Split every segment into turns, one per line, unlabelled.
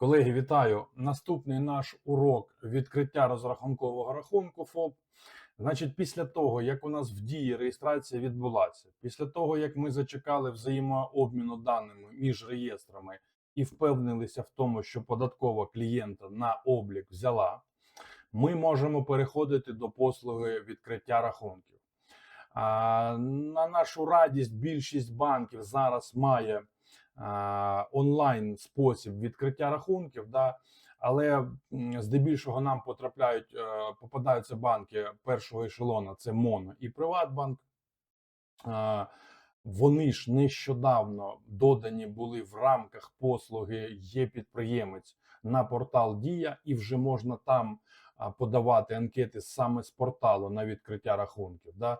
Колеги, вітаю! Наступний наш урок відкриття розрахункового рахунку ФОП. Значить, після того, як у нас в дії реєстрація відбулася, після того, як ми зачекали взаємообміну даними між реєстрами і впевнилися в тому, що податкова клієнта на облік взяла, ми можемо переходити до послуги відкриття рахунків. На нашу радість, більшість банків зараз має онлайн спосіб відкриття рахунків, да, але здебільшого нам потрапляють, е, попадаються банки першого ешелона, це МОНО і Приватбанк. Вони ж нещодавно додані були в рамках послуги є підприємець на портал Дія, і вже можна там подавати анкети саме з порталу на відкриття рахунків. Да?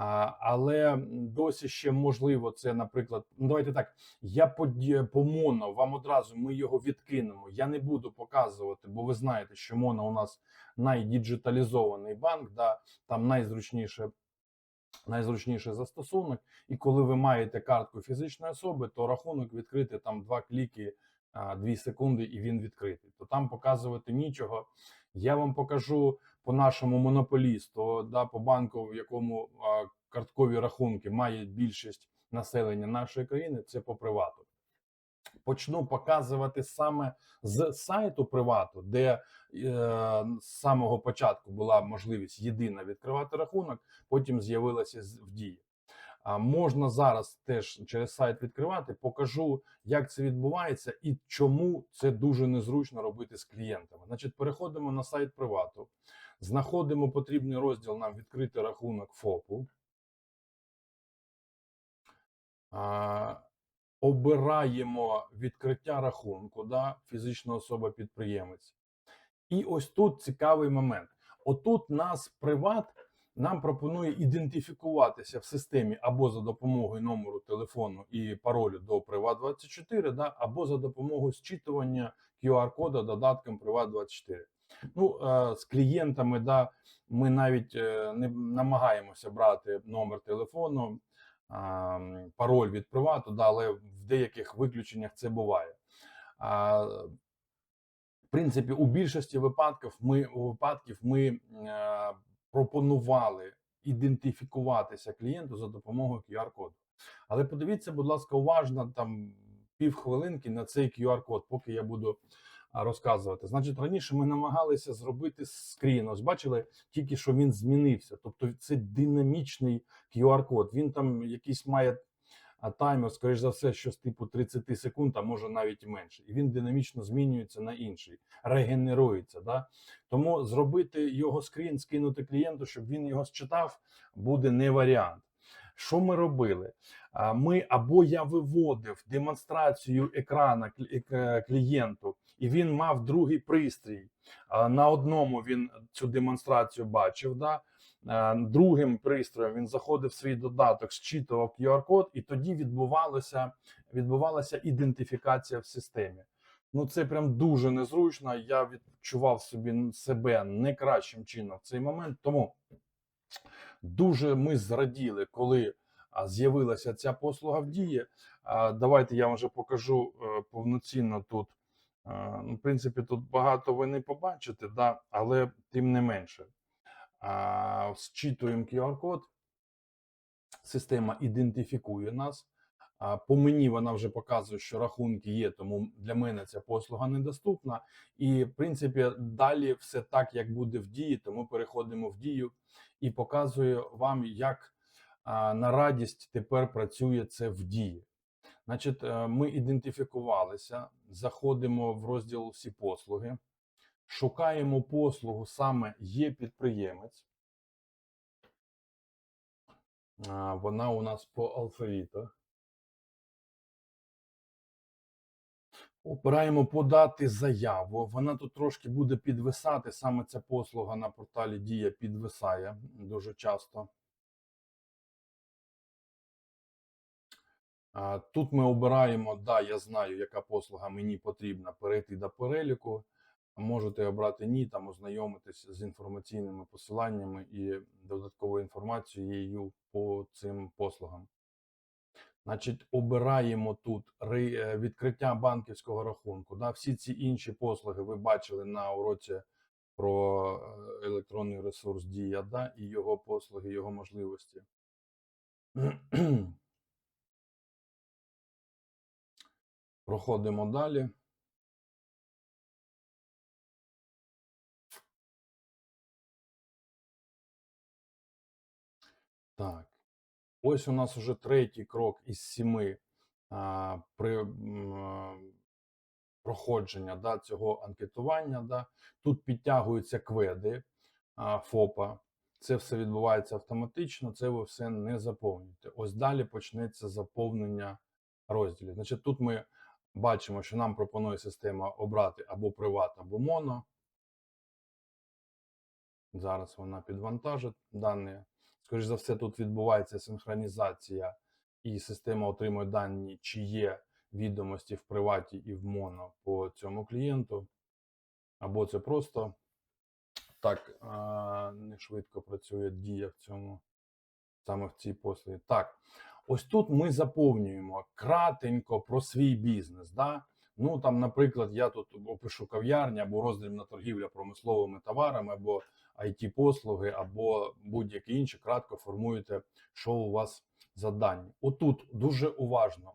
Але досі ще можливо це, наприклад, ну давайте так. Я по, по моно вам одразу ми його відкинемо. Я не буду показувати, бо ви знаєте, що моно у нас найдіджиталізований банк, да, там найзручніше. Найзручніший застосунок, і коли ви маєте картку фізичної особи, то рахунок відкрити там два кліки, дві секунди, і він відкритий. То там показувати нічого. Я вам покажу по нашому монополісту, да, по банку, в якому карткові рахунки має більшість населення нашої країни, це по привату. Почну показувати саме з сайту привату, де е, з самого початку була можливість єдина відкривати рахунок, потім з'явилася в дії. А можна зараз теж через сайт відкривати. Покажу, як це відбувається і чому це дуже незручно робити з клієнтами. Значить, переходимо на сайт привату, знаходимо потрібний розділ нам відкрити рахунок ФОПу. А, обираємо відкриття рахунку, да, фізична особа підприємець. І ось тут цікавий момент. Отут нас приват нам пропонує ідентифікуватися в системі або за допомогою номеру телефону і паролю до Приват24, да, або за допомогою зчитування QR-кода додатком Приват24. Ну, е, з клієнтами, да, ми навіть е, не намагаємося брати номер телефону, пароль від привату, да, але в деяких виключеннях це буває. В принципі, у більшості випадків ми випадків ми е, пропонували ідентифікуватися клієнту за допомогою QR-коду. Але подивіться, будь ласка, уважно там півхвилинки на цей QR-код, поки я буду розказувати. Значить, раніше ми намагалися зробити скрін. Ось бачили, тільки що він змінився. Тобто, це динамічний QR-код. Він там якийсь має а таймер, скоріш за все, що з типу 30 секунд, а може навіть менше. І він динамічно змінюється на інший, регенерується. Да? Тому зробити його скрін, скинути клієнту, щоб він його считав, буде не варіант. Що ми робили? Ми або я виводив демонстрацію екрана клієнту, і він мав другий пристрій. На одному він цю демонстрацію бачив. Да? Е, Другим пристроєм він заходив в свій додаток, зчитував QR-код, і тоді відбувалося, відбувалася ідентифікація в системі. Ну це прям дуже незручно. Я відчував собі себе не кращим чином в цей момент. Тому дуже ми зраділи, коли з'явилася ця послуга в дії. Давайте я вам вже покажу е, повноцінно тут. Е, ну, В принципі, тут багато ви не побачите, да? але тим не менше. Зчитуємо QR-код, система ідентифікує нас. По мені вона вже показує, що рахунки є, тому для мене ця послуга недоступна. І, в принципі, далі все так, як буде в дії, тому переходимо в дію і показую вам, як на радість тепер працює це в дії. Значить, е, ми ідентифікувалися, заходимо в розділ всі послуги, шукаємо послугу саме є підприємець. Вона у нас по алфавіту. Обираємо подати заяву. Вона тут трошки буде підвисати. Саме ця послуга на порталі Дія підвисає дуже часто. Тут ми обираємо, да, я знаю, яка послуга мені потрібна перейти до переліку. Можете обрати ні, там ознайомитись з інформаційними посиланнями і додатковою інформацією по цим послугам. Значить, обираємо тут е, відкриття банківського рахунку. Да? Всі ці інші послуги ви бачили на уроці про е, електронний ресурс Дія да? і його послуги, його можливості. Проходимо далі. Так. Ось у нас уже третій крок із сіми а, при а, проходження да, цього анкетування. Да. Тут підтягуються кведи а, ФОПа. Це все відбувається автоматично, це ви все не заповнюєте. Ось далі почнеться заповнення розділів. Значить, тут ми бачимо, що нам пропонує система обрати або приват, або моно. Зараз вона підвантажить дані. Скоріш за все, тут відбувається синхронізація, і система отримує дані, чи є відомості в приваті і в моно по цьому клієнту. Або це просто так не швидко працює дія в цьому, саме в цій послугі. Так, ось тут ми заповнюємо кратенько про свій бізнес. Да? Ну там, наприклад, я тут опишу кав'ярня або роздрібна торгівля промисловими товарами, або it послуги або будь-які інші, кратко формуєте, що у вас за дані. Отут дуже уважно.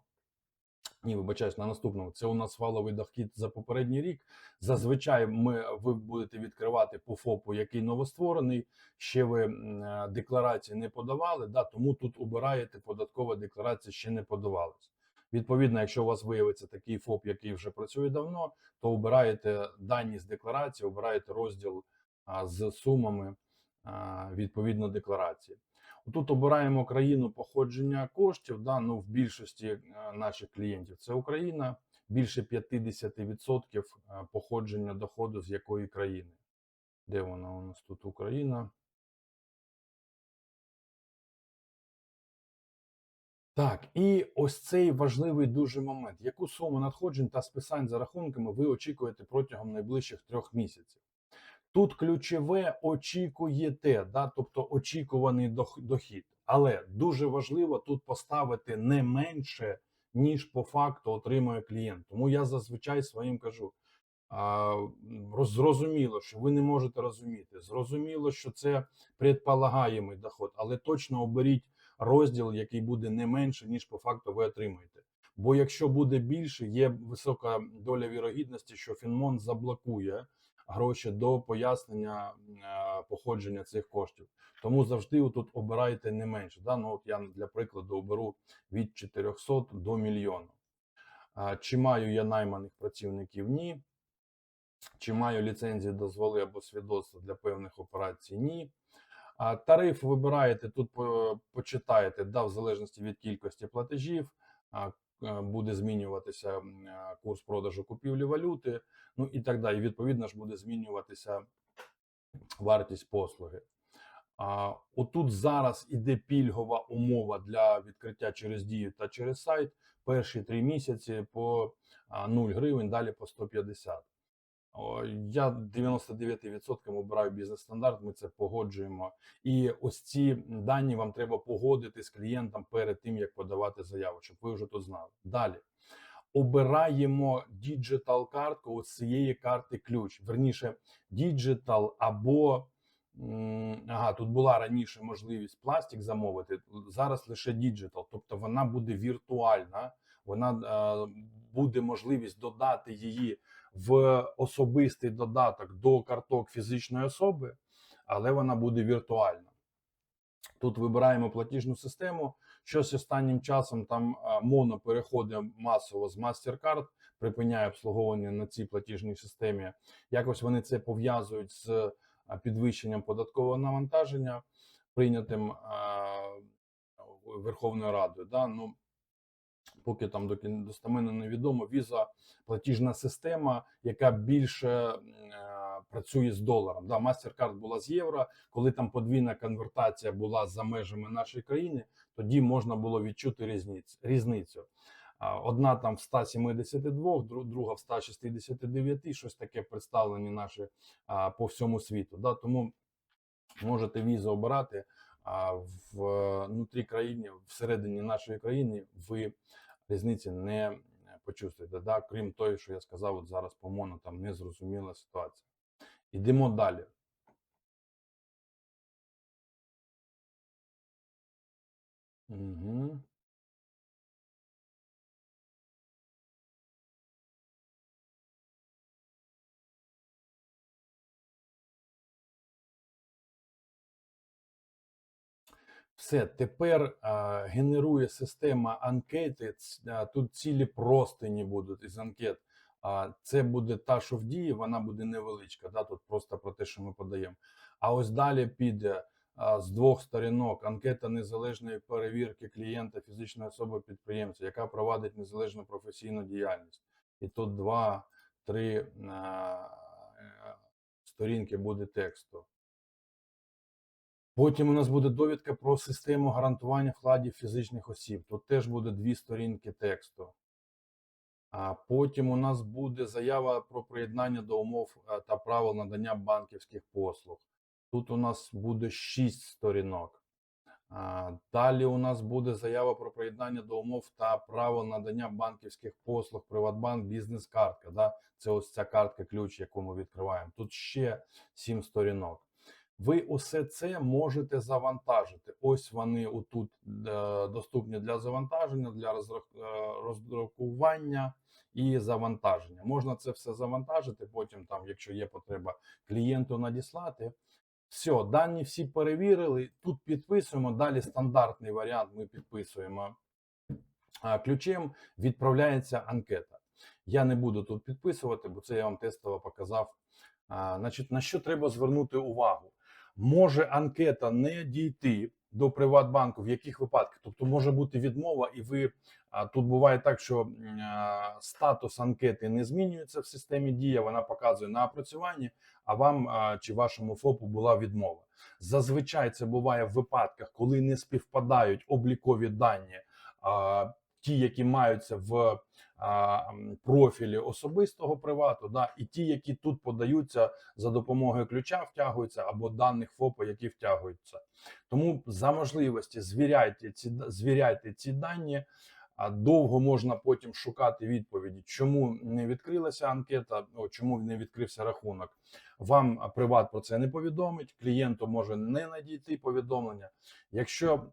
Ні, вибачаюсь, на наступному. Це у нас валовий дохід за попередній рік. Зазвичай ми, ви будете відкривати по ФОПу, який новостворений. Ще ви декларації не подавали, да, тому тут обираєте податкова декларація ще не подавалась. Відповідно, якщо у вас виявиться такий ФОП, який вже працює давно, то обираєте дані з декларації, обираєте розділ з сумами відповідно декларації. Тут обираємо країну походження коштів. Да, ну, в більшості е, наших клієнтів це Україна, більше 50% е, походження доходу з якої країни. Де вона у нас тут Україна? Так, і ось цей важливий дуже момент. Яку суму надходжень та списань за рахунками ви очікуєте протягом найближчих трьох місяців? Тут ключове очікуєте, да, тобто очікуваний дохід. Але дуже важливо тут поставити не менше, ніж по факту отримує клієнт. Тому я зазвичай своїм кажу: а, роз- зрозуміло, що ви не можете розуміти. Зрозуміло, що це предполагаємий доход, але точно оберіть розділ, який буде не менше, ніж по факту ви отримаєте. Бо якщо буде більше, є висока доля вірогідності, що Фінмон заблокує гроші до пояснення е, походження цих коштів. Тому завжди тут обирайте не менше. Да? Ну, от я для прикладу оберу від 400 до мільйону. Чи маю я найманих працівників? Ні. Чи маю ліцензії, дозволи або свідоцтва для певних операцій? Ні. Тариф вибираєте тут, почитаєте, да, в залежності від кількості платежів. Е, Буде змінюватися е, курс продажу купівлі валюти, ну і так далі. Відповідно ж буде змінюватися вартість послуги. А, отут зараз іде пільгова умова для відкриття через дію та через сайт. Перші три місяці по а, 0 гривень, далі по 150. Я 99% обираю бізнес-стандарт, ми це погоджуємо. І ось ці дані вам треба погодити з клієнтом перед тим, як подавати заяву, щоб ви вже тут знали. Далі обираємо діджитал картку ось цієї карти ключ. Верніше, діджитал або ага, тут була раніше можливість пластик замовити. Зараз лише діджитал, тобто вона буде віртуальна. Вона е, буде можливість додати її в особистий додаток до карток фізичної особи, але вона буде віртуальна. Тут вибираємо платіжну систему. Щось останнім часом там моно переходить масово з MasterCard, припиняє обслуговування на цій платіжній системі. Якось вони це пов'язують з підвищенням податкового навантаження, прийнятим Верховною Радою. Да? Ну, поки там до достеменно невідомо, віза платіжна система, яка більше е, працює з доларом. Да, MasterCard була з євро. Коли там подвійна конвертація була за межами нашої країни, тоді можна було відчути різниць- різницю. Одна там в 172, друга в 169, щось таке представлені наші а, по всьому світу. Да? Тому можете візу обирати. а е, внутрі країни, всередині нашої країни, ви різниці не почувствуєте. Да? Крім того, що я сказав, от зараз по моно там незрозуміла ситуація. Йдемо далі. Угу. Все, тепер а, генерує система анкети. а, Тут цілі простині будуть із анкет. А, це буде та, що в дії, вона буде невеличка. Да? Тут просто про те, що ми подаємо. А ось далі піде а, з двох сторінок анкета незалежної перевірки клієнта фізичної особи підприємця, яка провадить незалежну професійну діяльність. І тут два-три е, сторінки буде тексту. Потім у нас буде довідка про систему гарантування вкладів фізичних осіб. Тут теж буде дві сторінки тексту. А потім у нас буде заява про приєднання до умов е, та правил надання банківських послуг. Тут у нас буде 6 сторінок. А, Далі у нас буде заява про приєднання до умов та правил надання банківських послуг, Приватбанк, бізнес-картка. Да? Це ось ця картка ключ, яку ми відкриваємо. Тут ще 7 сторінок. Ви усе це можете завантажити. Ось вони отут е, доступні для завантаження, для е, роздрукування і завантаження. Можна це все завантажити. Потім, там, якщо є потреба, клієнту надіслати. Все, дані всі перевірили. Тут підписуємо. Далі стандартний варіант. Ми підписуємо ключем. Відправляється анкета. Я не буду тут підписувати, бо це я вам тестово показав. Значить, на що треба звернути увагу? Може анкета не дійти до Приватбанку, в яких випадках? Тобто може бути відмова, і ви тут буває так, що статус анкети не змінюється в системі дія, вона показує на опрацюванні, а вам чи вашому ФОПу була відмова. Зазвичай це буває в випадках, коли не співпадають облікові дані, ті, які маються в а, профілі особистого привату, да, і ті, які тут подаються за допомогою ключа, втягуються або даних ФОПа, які втягуються. Тому за можливості звіряйте ці звіряйте ці дані. А довго можна потім шукати відповіді, чому не відкрилася анкета, чому не відкрився рахунок. Вам приват про це не повідомить. Клієнту може не надійти повідомлення. Якщо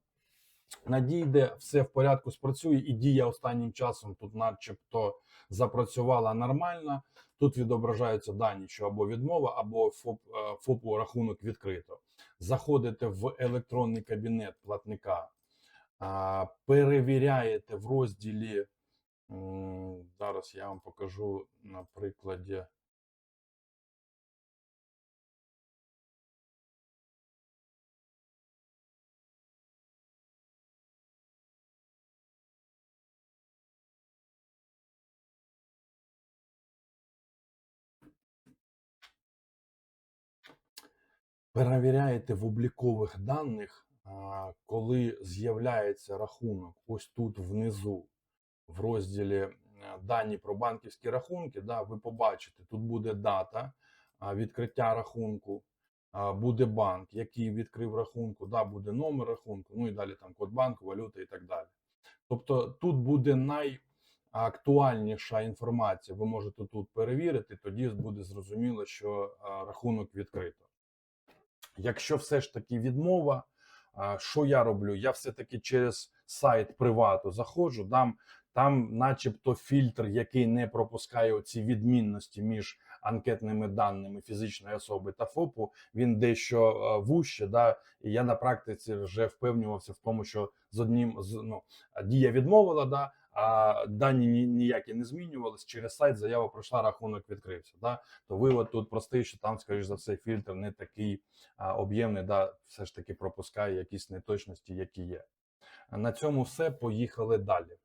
надійде, все в порядку спрацює, і дія останнім часом тут, начебто, запрацювала нормально. Тут відображаються дані, що або відмова, або ФОП, е, ФОПу рахунок відкрито. Заходите в електронний кабінет платника, перевіряєте в розділі. Зараз я вам покажу на прикладі. Перевіряєте в облікових даних, коли з'являється рахунок ось тут внизу, в розділі е, дані про банківські рахунки, да, ви побачите, тут буде дата відкриття рахунку, буде банк, який відкрив рахунку, да, буде номер рахунку, ну і далі там код банку, валюта і так далі. Тобто тут буде найактуальніша інформація. Ви можете тут перевірити, тоді буде зрозуміло, що рахунок відкрито. Якщо все ж таки відмова, що я роблю? Я все-таки через сайт привату заходжу, дам там, начебто, фільтр, який не пропускає ці відмінності між анкетними даними фізичної особи та ФОПу, він дещо е, вужче. Да? І я на практиці вже впевнювався в тому, що з одним з ну дія відмовила, да, а дані ніякі не змінювались. Через сайт заява пройшла, рахунок відкрився. Да? То вивод тут простий, що там, скоріш за все, фільтр не такий об'ємний, да, все ж таки пропускає якісь неточності, які є. На цьому все. Поїхали далі.